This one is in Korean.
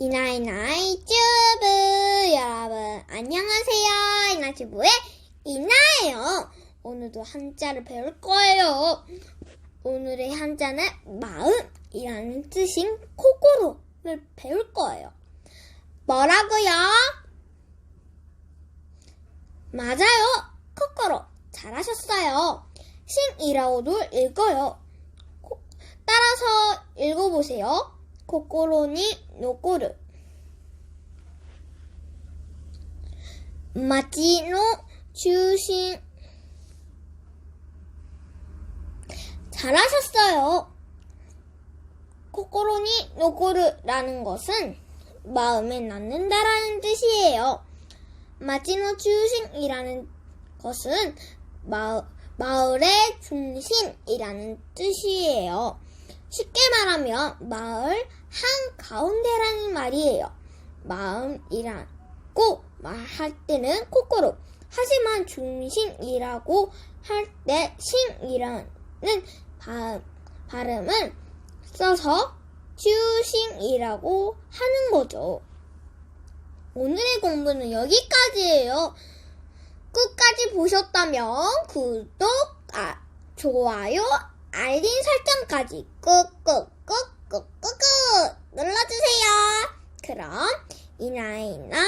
이나이나이 튜브 여러분 안녕하세요. 이나튜브의 이나예요. 오늘도 한자를 배울 거예요. 오늘의 한자는 마음이라는 뜻인 코코로를 배울 거예요. 뭐라고요? 맞아요. 코코로. 잘하셨어요. 신이라고도 읽어요. 코- 따라서 읽어보세요 코코로니 노코르 마치노 주신 잘하셨어요. 코코로니 노코르라는 것은 마음에 남는다라는 뜻이에요. 마치노 중심이라는 것은 마, 마을의 중심이라는 뜻이에요. 쉽게 말하면 마을 한 가운데라는 말이에요. 마음이라고 말할 때는 코코로. 하지만 중심이라고 할 때 신이라는 바, 발음을 써서 주심이라고 하는 거죠. 오늘의 공부는 여기까지예요. 끝까지 보셨다면 구독, 아, 좋아요, 알림 설정까지 꾹꾹꾹꾹꾹꾹 눌러주세요. 그럼 이나이나